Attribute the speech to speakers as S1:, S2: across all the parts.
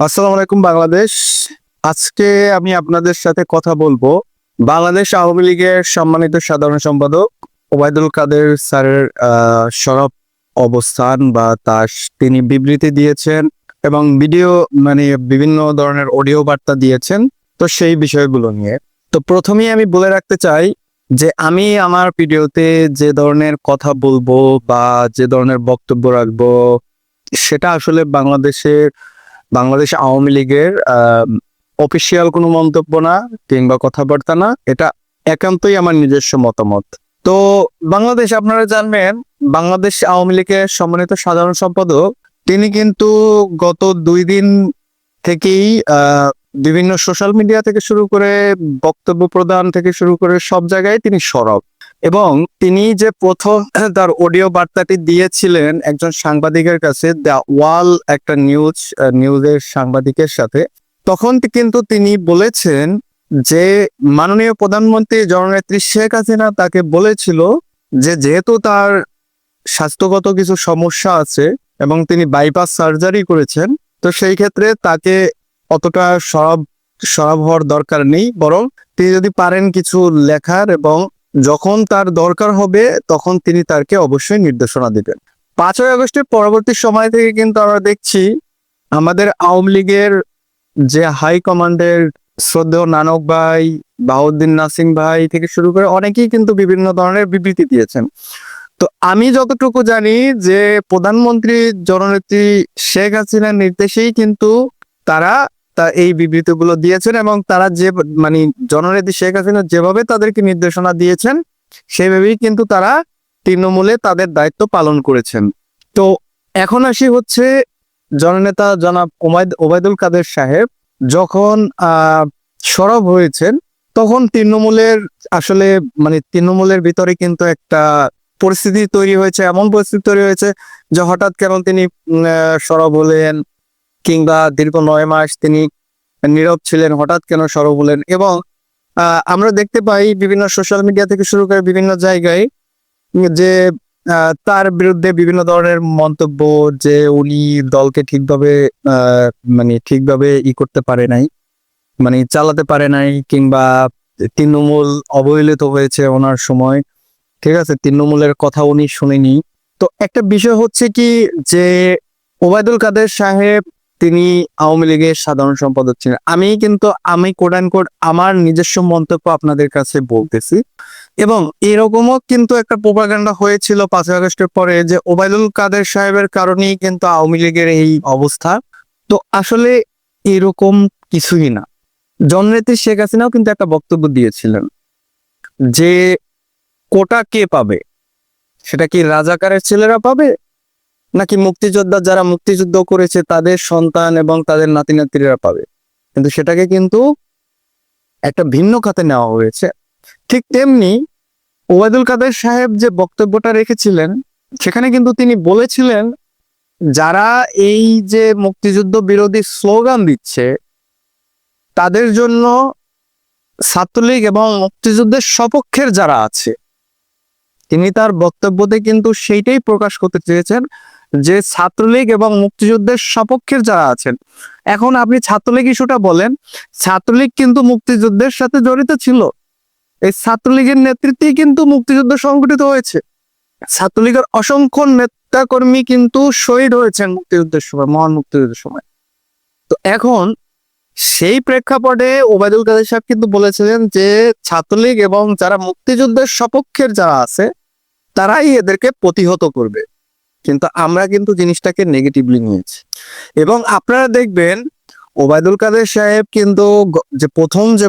S1: আসসালামু আলাইকুম বাংলাদেশ। আজকে আমি আপনাদের সাথে কথা বলব বাংলাদেশ আওয়ামী লীগের সম্মানিত সাধারণ সম্পাদক ওবায়দুল কাদের স্যারের সরব অবস্থান বা তার তিনি বিবৃতি দিয়েছেন এবং ভিডিও মানে বিভিন্ন ধরনের অডিও বার্তা দিয়েছেন। তো সেই বিষয়গুলো নিয়ে। তো প্রথমেই আমি বলে রাখতে চাই যে আমি আমার ভিডিওতে যে ধরনের কথা বলব বা যে ধরনের বক্তব্য রাখব সেটা আসলে বাংলাদেশের বাংলাদেশ আওয়ামী লীগের অফিসিয়াল কোনো মন্তব্য না কিংবা কথাবার্তা না, এটা একান্তই আমার নিজস্ব মতামত। তো বাংলাদেশ আপনারা জানবেন, বাংলাদেশ আওয়ামী লীগের সম্মানিত সাধারণ সম্পাদক, তিনি কিন্তু গত দুই দিন থেকেই বিভিন্ন সোশ্যাল মিডিয়া থেকে শুরু করে বক্তব্য প্রদান থেকে শুরু করে সব জায়গায় তিনি সরব। এবং তিনি যে প্রথম তার অডিও বার্তাটি দিয়েছিলেন একজন সাংবাদিকের কাছে, দ্য ওয়াল একটা নিউজ নিউজের সাংবাদিকের সাথে, তখন কিন্তু তিনি বলেছেন যে মাননীয় প্রধানমন্ত্রী জননেত্রী শেখ হাসিনা তাকে বলেছিল যে যেহেতু তার স্বাস্থ্যগত কিছু সমস্যা আছে এবং তিনি বাইপাস সার্জারি করেছেন, তো সেই ক্ষেত্রে তাকে অতটা সরব সরব হওয়ার দরকার নেই। বরং তিনি যদি পারেন কিছু লেখার এবং যখন তার দরকার হবে, তখন তিনি তাকে অবশ্যই নির্দেশনা দিবেন। পাঁচই আগস্টের পরবর্তী সময় থেকে কিন্তু আমরা দেখছি, আমাদের আওয়ামী লীগের যে হাই কমান্ডের শ্রদ্ধেয় নানক ভাই বাহুদ্দিন নাসিম ভাই থেকে শুরু করে অনেকেই কিন্তু বিভিন্ন ধরনের বিবৃতি দিয়েছেন। তো আমি যতটুকু জানি যে প্রধানমন্ত্রী জননেত্রী শেখ হাসিনার নির্দেশেই কিন্তু তারা তা এই বিবৃতিগুলো দিয়েছেন এবং তারা যে মানে জননেত্রী শেখ হাসিনা যেভাবে তাদেরকে নির্দেশনা দিয়েছেন, সেভাবেই কিন্তু তারা তৃণমূলে তাদের দায়িত্ব পালন করেছেন। তো এখন আসি হচ্ছে জননেতা জনাব ওমায়দ ওবায়দুল কাদের সাহেব যখন সরব হয়েছেন, তখন তৃণমূলের আসলে মানে তৃণমূলের ভিতরে কিন্তু একটা পরিস্থিতি তৈরি হয়েছে, এমন পরিস্থিতি তৈরি হয়েছে যে হঠাৎ কেন তিনি সরব হলেন কিংবা দীর্ঘ নয় মাস তিনি নীরব ছিলেন, হঠাৎ কেন সরব হলেন? এবং আমরা দেখতে পাই বিভিন্ন সোশ্যাল মিডিয়া থেকে শুরু করে বিভিন্ন জায়গায় যে তার বিরুদ্ধে বিভিন্ন ধরনের মন্তব্য যে উনি দলকে ঠিকভাবে মানে ঠিকভাবে ই করতে পারে নাই মানে চালাতে পারে নাই কিংবা তৃণমূল অবহেলিত হয়েছে ওনার সময়। ঠিক আছে, তৃণমূলের কথা উনি শুনেনি। তো একটা বিষয় হচ্ছে কি যে, ওবায়দুল কাদের সাহেব তিনি আওয়ামী লীগের সাধারণ সম্পাদক ছিলেন। আমি কিন্তু, আমি কোট অ্যান্ড কোট আমার নিজস্ব মন্তব্য আপনাদের কাছে বলতেছি। এবং এরকমও কিন্তু একটা প্রোপাগান্ডা হয়েছিল পাঁচই আগস্টের পরে যে ওবায়দুল কাদের সাহেবের কারণেই কিন্তু আওয়ামী লীগের এই অবস্থা। তো আসলে এরকম কিছুই না। জননেত্রী শেখ হাসিনাও কিন্তু একটা বক্তব্য দিয়েছিলেন যে কোটা কে পাবে? সেটা কি রাজাকারের ছেলেরা পাবে? নাকি মুক্তিযোদ্ধা যারা মুক্তিযুদ্ধ করেছে, তাদের সন্তান এবং তাদের নাতি নাতিরা পাবে? কিন্তু সেটাকে কিন্তু একটা ভিন্ন খাতে নেওয়া হয়েছে। ঠিক তেমনি ওবায়দুল কাদের সাহেব যে বক্তব্যটা রেখেছিলেন, সেখানে কিন্তু তিনি বলেছিলেন, যারা এই যে মুক্তিযুদ্ধ বিরোধী স্লোগান দিচ্ছে, তাদের জন্য ছাত্রলীগ এবং মুক্তিযুদ্ধের সপক্ষের যারা আছে, তিনি তার বক্তব্যতে কিন্তু সেইটাই প্রকাশ করতে চেয়েছেন। যে ছাত্রলীগ এবং মুক্তিযুদ্ধের সপক্ষের যারা আছেন। এখন আপনি ছাত্রলীগ ইস্যুটা বলেন, ছাত্রলীগ কিন্তু মুক্তিযুদ্ধের সাথে জড়িত ছিল। এই ছাত্রলীগের নেতৃত্বেই কিন্তু মুক্তিযুদ্ধ সংগঠিত হয়েছে। ছাত্রলীগের অসংখ্য নেতা কর্মী কিন্তু শহীদ হয়েছেন মুক্তিযুদ্ধের সময়, মহান মুক্তিযুদ্ধের সময়। তো এখন সেই প্রেক্ষাপটে ওবায়দুল কাদের সাহেব কিন্তু বলেছিলেন যে ছাত্রলীগ এবং যারা মুক্তিযুদ্ধের সপক্ষের যারা আছে, তারাই এদেরকে প্রতিহত করবে। কিন্তু আমরা কিন্তু জিনিসটাকে নেগেটিভলি নিয়েছি। এবং আপনারা দেখবেন, ওবায়দুল কাদের সাহেব কিন্তু যে প্রথম যে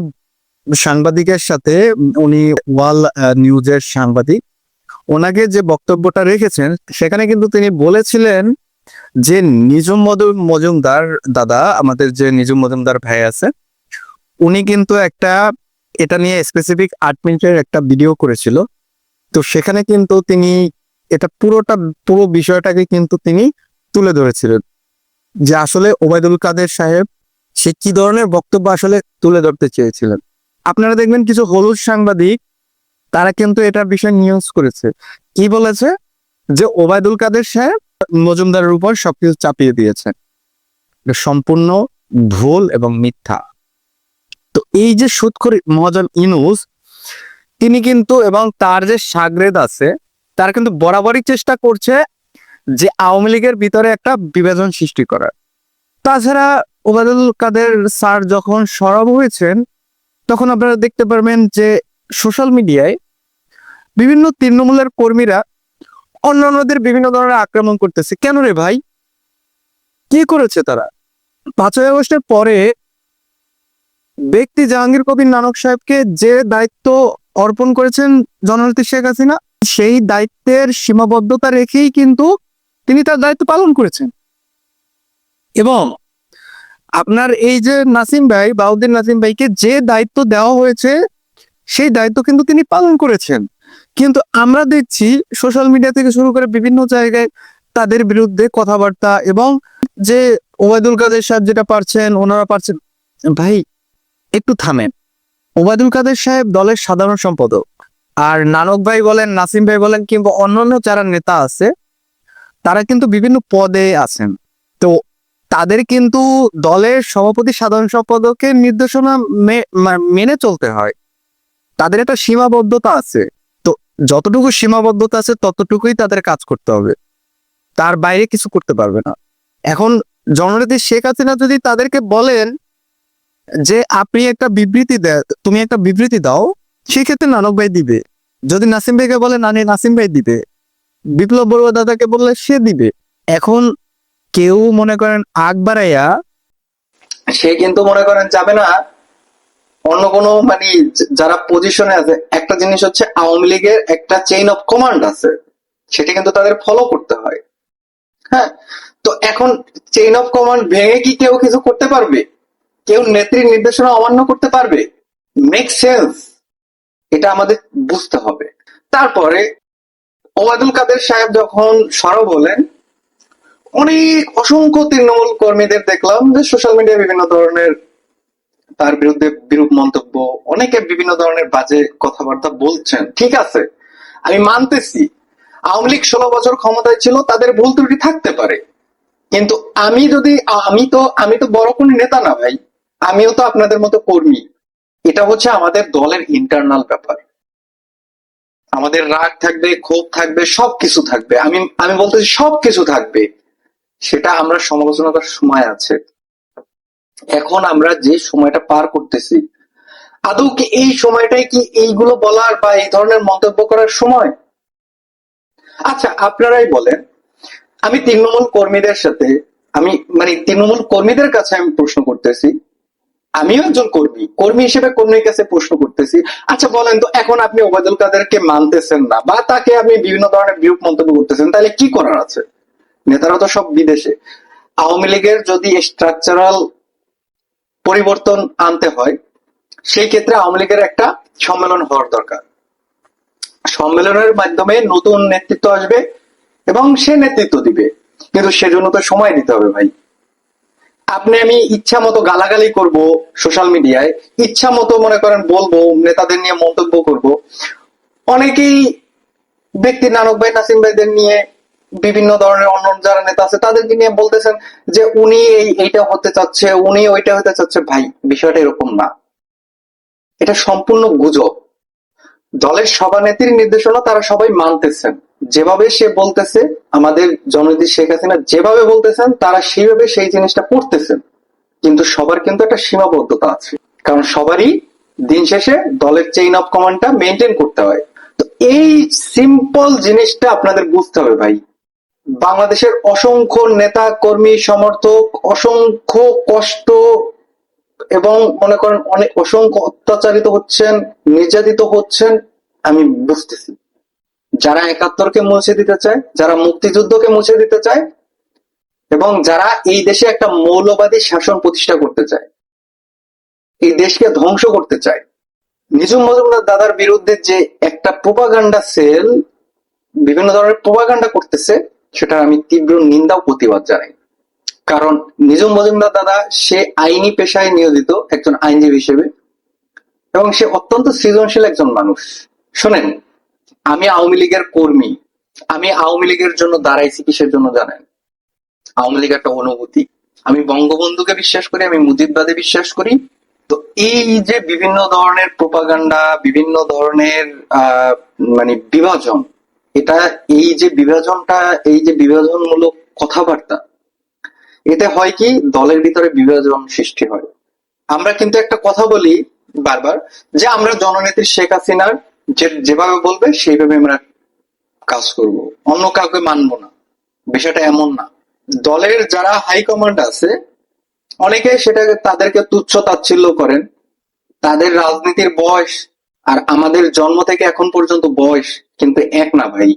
S1: সাংবাদিকের সাথে উনি ওয়াল নিউজের সাংবাদিক, ওনাকে যে বক্তব্যটা রেখেছেন, সেখানে কিন্তু তিনি বলেছিলেন যে নিজুম মজুমদার দাদা, আমাদের যে নিজুম মজুমদার ভাই আছে, উনি কিন্তু একটা, এটা নিয়ে স্পেসিফিক আট মিনিটের একটা ভিডিও করেছিল। তো সেখানে কিন্তু তিনি এটা পুরোটা পুরো বিষয়টাকে কিন্তু তিনি তুলে ধরেছিলেন যে আসলে ওবায়দুল কাদের সাহেব, সে কি ধরনের বক্তব্য আসলে তুলে ধরতে চেয়েছিলেন। আপনারা দেখবেন কিছু হলুদ সাংবাদিক, তারা কিন্তু এটার বিষয় নিউজ করেছে। কি বলেছে? যে ওবায়দুল কাদের সাহেব মজুমদারের উপর সবকিছু চাপিয়ে দিয়েছেন এটা সম্পূর্ণ ভুল এবং মিথ্যা। তো এই যে সুৎখর মহাজন ইনুস, তিনি কিন্তু এবং তার যে সাগরেদ আছে তার কিন্তু বরাবরই চেষ্টা করছে যে আওয়ামী লীগের ভিতরে একটা বিভাজন সৃষ্টি করার। তাছাড়া ওবায়দুল কাদের স্যার যখন সরব হয়েছেন, তখন আপনারা দেখতে পারবেন যে সোশ্যাল মিডিয়ায় বিভিন্ন তৃণমূলের কর্মীরা অন্যান্যদের বিভিন্ন ধরনের আক্রমণ করতেছে। কেন রে ভাই? কি করেছে তারা? পাঁচই আগস্টের পরে ব্যক্তি জাহাঙ্গীর কবির নানক সাহেবকে যে দায়িত্ব অর্পণ করেছেন জননেত্রী শেখ হাসিনা সেই দায়িত্বের সীমাবদ্ধতা রেখেই কিন্তু তিনি তার দায়িত্ব পালন করেছেন। এবং আপনার এই যে নাসিম ভাই, বাউদ্দিন নাসিম ভাইকে যে দায়িত্ব দেওয়া হয়েছে, সেই দায়িত্ব কিন্তু তিনি পালন করেছেন। কিন্তু আমরা দেখছি সোশ্যাল মিডিয়া থেকে শুরু করে বিভিন্ন জায়গায় তাদের বিরুদ্ধে কথাবার্তা এবং যে ওবায়দুল কাদের সাহেব যেটা পারছেন, ওনারা পারছেন। ভাই, একটু থামেন। ওবায়দুল কাদের সাহেব দলের সাধারণ সম্পাদক। আর নানক ভাই বলেন, নাসিম ভাই বলেন কিংবা অন্যান্য যারা নেতা আছে, তারা কিন্তু বিভিন্ন পদে আছেন। তো তাদের কিন্তু দলের সভাপতি, সাধারণ সম্পাদকের নির্দেশনা মেনে চলতে হয়। তাদের একটা সীমাবদ্ধতা আছে। তো যতটুকু সীমাবদ্ধতা আছে, ততটুকুই তাদের কাজ করতে হবে। তার বাইরে কিছু করতে পারবে না। এখন জননেত্রী শেখ হাসিনা যদি তাদেরকে বলেন যে, আপনি একটা বিবৃতি তুমি একটা বিবৃতি দাও সেক্ষেত্রে নানক ভাই দিবে। যদি নাসিম ভাইকে বলে, নানি, নাসিম ভাই দিবে। বিপ্লব বড়ুয়া দাদাকে বললে সে দিবে। এখন কেউ মনে করেন আগ বাড়াইয়া সে কিন্তু মনে করেন যাবে না। অন্য কোনো মানে যারা পজিশনে আছে, একটা জিনিস হচ্ছে আওয়ামী লীগের একটা চেইন অফ কমান্ড আছে। সেটা কিন্তু তাদের ফলো করতে হয়। হ্যাঁ? তো এখন চেইন অফ কমান্ড ভেঙে কি কেউ কিছু করতে পারবে? কেউ নেত্রীর নির্দেশনা অমান্য করতে পারবে? মেক সেন্স এটা আমাদের বুঝতে হবে। তারপরে ওবায়দুল কাদের সাহেব যখন সরব হলেন, অনেক অসংখ্য তৃণমূল কর্মীদের দেখলাম যে সোশ্যাল মিডিয়ায় বিভিন্ন ধরনের তার বিরুদ্ধে বিরূপ মন্তব্য, অনেকে বিভিন্ন ধরনের বাজে কথাবার্তা বলছেন। ঠিক আছে, আমি মানতেছি, আওয়ামী লীগ ষোলো বছর ক্ষমতায় ছিল, তাদের ভুল ত্রুটি থাকতে পারে। কিন্তু আমি যদি, আমি তো আমি তো বড় কোনো নেতা না ভাই, আমিও তো আপনাদের মতো কর্মী। এটা হচ্ছে আমাদের দলের ইন্টারনাল ব্যাপার। আমাদের রাগ থাকবে, ক্ষোভ থাকবে, সবকিছু থাকবে। আমি আমি বলতেছি সবকিছু থাকবে, সেটা আমরা সমালোচনা করার সময় আছে। এখন আমরা যে সময়টা পার করতেছি, আদৌ কি এই সময়টাই কি এইগুলো বলার বা এই ধরনের মন্তব্য করার সময়? আচ্ছা আপনারাই বলেন। আমি তৃণমূল কর্মীদের সাথে, আমি মানে তৃণমূল কর্মীদের কাছে আমি প্রশ্ন করতেছি আমিও একজন কর্মী। কর্মী হিসেবে কর্মীর কাছে প্রশ্ন করতেছি আচ্ছা বলেন তো, এখন আপনি ওবায়দুল কাদেরকে মানতেছেন না বা তাকে আপনি বিভিন্ন ধরনের বিরূপ মন্তব্য করতেছেন, তাহলে কি করার আছে? নেতারা তো সব বিদেশে। আওয়ামী লীগের যদি স্ট্রাকচারাল পরিবর্তন আনতে হয়, সেই ক্ষেত্রে আওয়ামী লীগের একটা সম্মেলন হওয়ার দরকার। সম্মেলনের মাধ্যমে নতুন নেতৃত্ব আসবে এবং সে নেতৃত্ব দিবে। কিন্তু সেজন্য তো সময় দিতে হবে ভাই। আপনি আমি ইচ্ছা মতো গালাগালি করব সোশ্যাল মিডিয়ায়, ইচ্ছা মতো মনে করেন বলব, নেতাদের নিয়ে মন্তব্য করব। অনেকেই ব্যক্তি নানক ভাই, নাসিম ভাইদের নিয়ে বিভিন্ন ধরনের অন্য যারা নেতা আছে, তাদেরকে নিয়ে বলতেছেন যে উনি এই, এইটা হতে চাচ্ছে, উনি ওইটা হতে চাচ্ছে। ভাই, বিষয়টা এরকম না। এটা সম্পূর্ণ গুজব। দলের সভানেত্রীর নির্দেশনা তারা সবাই মানতেছেন। যেভাবে সে বলতেছে, আমাদের জননেত্রী শেখ হাসিনা যেভাবে বলতেছেন, তারা সেইভাবে সেই জিনিসটা করতেছেন কিন্তু সবার কিন্তু একটা সীমাবদ্ধতা আছে। কারণ সবারই দিন শেষে দলের চেইন অফ কমান্ডটা মেনটেন করতে হয়। তো এই সিম্পল জিনিসটা আপনাদের বুঝতে হবে ভাই। বাংলাদেশের অসংখ্য নেতা, কর্মী, সমর্থক, অসংখ্য কষ্ট এবং মনে করেন অনেক অসংখ্য অত্যাচারিত হচ্ছেন, নির্যাতিত হচ্ছেন, আমি বুঝতেছি। যারা একাত্তরকে মুছে দিতে চায়, যারা মুক্তিযুদ্ধকে মুছে দিতে চায়, এবং যারা এই দেশে একটা মৌলবাদী শাসন প্রতিষ্ঠা করতে চায়, এই দেশকে ধ্বংস করতে চায়। নিজুম মজুমদার দাদার বিরুদ্ধে যে একটা প্রোপাগান্ডা সেল, বিভিন্ন ধরনের প্রোপাগান্ডা করতেছে, সেটা আমি তীব্র নিন্দা ও প্রতিবাদ জানাই। কারণ নিজুম মজুমদার দাদা, সে আইনি পেশায় নিয়োজিত একজন আইনজীবী হিসেবে, এবং সে অত্যন্ত সৃজনশীল একজন মানুষ। শোনেন আমি আওয়ামী লীগের কর্মী। আমি আওয়ামী লীগের জন্য দাঁড়াইছি কিসের জন্য জানেন? আওয়ামী লীগ একটা অনুভূতি।
S2: আমি বঙ্গবন্ধুকে বিশ্বাস করি, আমি মুজিববাদে বিশ্বাস করি। তো এই যে বিভিন্ন ধরনের প্রোপাগান্ডা বিভিন্ন ধরনের মানে বিভাজন, এটা এই যে বিভাজনটা, এই যে বিভাজনমূলক কথাবার্তা, এতে হয় কি দলের ভিতরে বিভাজন সৃষ্টি হয়। আমরা কিন্তু একটা কথা বলি বারবার যে আমরা জননেত্রী শেখ হাসিনার যে যেভাবে বলবে, সেইভাবে আমরা কাজ করব। অন্য কাউকে মানবো না। বিষয়টা এমন না। দলের যারা হাই কমান্ড আছে, অনেকে সেটাকে তাদেরকে তুচ্ছ তাচ্ছিল্য করেন। তাদের রাজনীতির বয়স আর আমাদের জন্ম থেকে এখন পর্যন্ত বয়স কিন্তু এক না ভাই।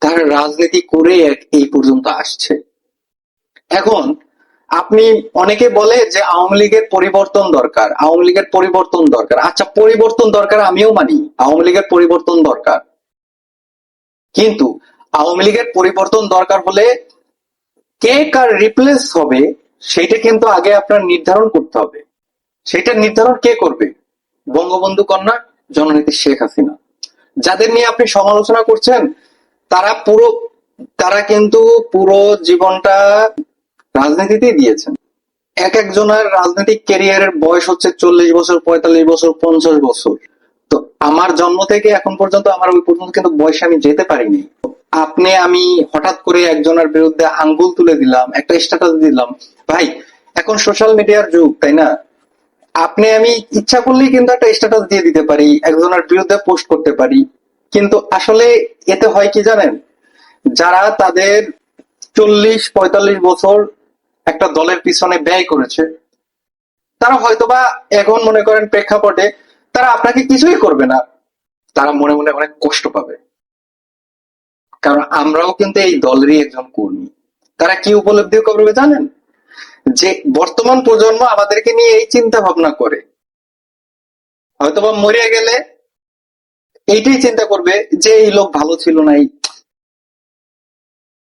S2: তারা রাজনীতি করে এক এই পর্যন্ত আসছে। এখন আপনি অনেকে বলে যে আওয়ামী লীগের পরিবর্তন দরকার, আওয়ামী লীগের পরিবর্তন দরকার। আচ্ছা পরিবর্তন দরকার আমিও মানি, আওয়ামী লীগের পরিবর্তন দরকার। কিন্তু আওয়ামী লীগের পরিবর্তন দরকার হলে কে কার রিপ্লেস হবে, সেটা কিন্তু আগে আপনার নির্ধারণ করতে হবে। সেটা নির্ধারণ কে করবে? বঙ্গবন্ধু কন্যা, জননেত্রী শেখ হাসিনা। যাদের নিয়ে আপনি সমালোচনা করছেন, তারা পুরো, তারা কিন্তু পুরো জীবনটা রাজনীতিতেই দিয়েছেন। এক একজনের রাজনৈতিক ক্যারিয়ারের বয়স হচ্ছে চল্লিশ বছর, পঁয়তাল্লিশ বছর, পঞ্চাশ বছর। তো আমার জন্ম থেকে এখন পর্যন্ত আমার ওই পর্যন্ত কিন্তু বয়সে আমি যেতে পারিনি। আপনি আমি হঠাৎ করে একজনের বিরুদ্ধে আঙ্গুল তুলে দিলাম, একটা স্ট্যাটাস দিলাম। ভাই, এখন সোশ্যাল মিডিয়ার যুগ, তাই না? আপনি আমি ইচ্ছা করলেই কিন্তু একটা স্ট্যাটাস দিয়ে দিতে পারি, একজনের বিরুদ্ধে পোস্ট করতে পারি। কিন্তু আসলে এতে হয় কি জানেন? যারা তাদের চল্লিশ, পঁয়তাল্লিশ বছর একটা দলের পিছনে ব্যয় করেছে, তারা হয়তোবা এখন মনে করেন প্রেক্ষাপটে তারা আপনাকে কিছুই করবে না, তারা মনে মনে অনেক কষ্ট পাবে। কারণ আমরাও কিন্তু এই দলেরই একজন কর্মী। তারা কি উপলব্ধি করবে জানেন? যে বর্তমান প্রজন্ম আমাদেরকে নিয়ে এই চিন্তা ভাবনা করে। হয়তোবা মরে গেলে এইটাই চিন্তা করবে যে এই লোক ভালো ছিল না, এই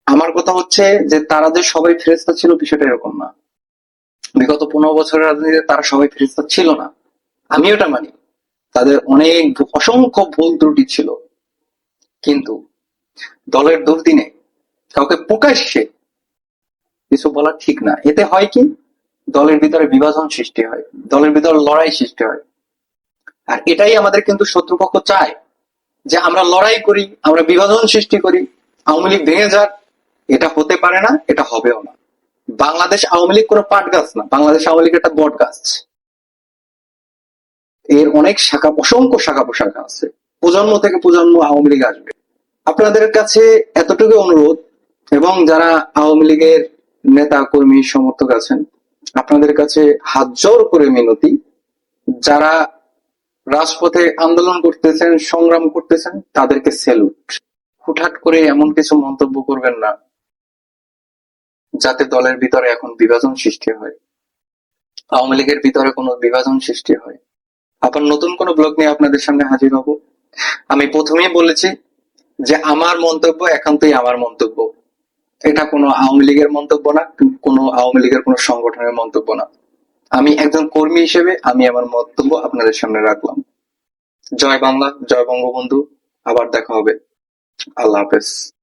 S2: আমার কথা হচ্ছে যে তারা যে সবাই ফেরেস্তা ছিল বিষয়টা এরকম না। বিগত পনেরো বছরের রাজনীতিতে তারা সবাই ফেরেস্তা ছিল না। আমি ওটা মানি। তাদের অনেক অসংখ্য ভুল ত্রুটি ছিল। কিন্তু দলের দুর্দিনে কাউকে প্রকাশ্যে কিছু বলা ঠিক না। এতে হয় কি? দলের ভিতরে বিভাজন সৃষ্টি হয়। দলের ভিতরে লড়াই সৃষ্টি হয়। আর এটাই আমাদের কিন্তু শত্রুপক্ষ চায় যে আমরা লড়াই করি, আমরা বিভাজন সৃষ্টি করি, আওয়ামী লীগ ভেঙে যাক এটা হতে পারে না, এটা হবেও না। বাংলাদেশ আওয়ামী লীগ কোনো পাট গাছ না, বাংলাদেশ আওয়ামী লীগ একটা বট গাছ। এর অনেক শাখা, অসংখ্য শাখা প্রশাখা আছে। প্রজন্ম থেকে প্রজন্ম আওয়ামী লীগ আসবে। আপনাদের কাছে এতটুকু অনুরোধ, এবং যারা আওয়ামী লীগের নেতা, কর্মী, সমর্থক আছেন, আপনাদের কাছে হাত জোর করে মিনতি, যারা রাজপথে আন্দোলন করতেছেন, সংগ্রাম করতেছেন, তাদেরকে সেলুট হুটহাট করে এমন কিছু মন্তব্য করবেন না। যাতে দলের ভিতরে এখন বিভাজন সৃষ্টি হয়। আওয়ামী লীগের ভিতরে কোনো বিভাজন সৃষ্টি হয়। আবার নতুন কোনো ব্লগ নিয়ে আপনাদের সামনে হাজির হব। আমি প্রথমেই বলেছি যে আমার মন্তব্য একান্তই আমার মন্তব্য। এটা কোনো আওয়ামী লীগের মন্তব্য না, কোনো আওয়ামী লীগের কোনো সংগঠনের মন্তব্য না। আমি একজন কর্মী হিসেবে আমি আমার মন্তব্য আপনাদের সামনে রাখলাম। জয় বাংলা, জয় বঙ্গবন্ধু। আবার দেখা হবে। আল্লাহ হাফেজ।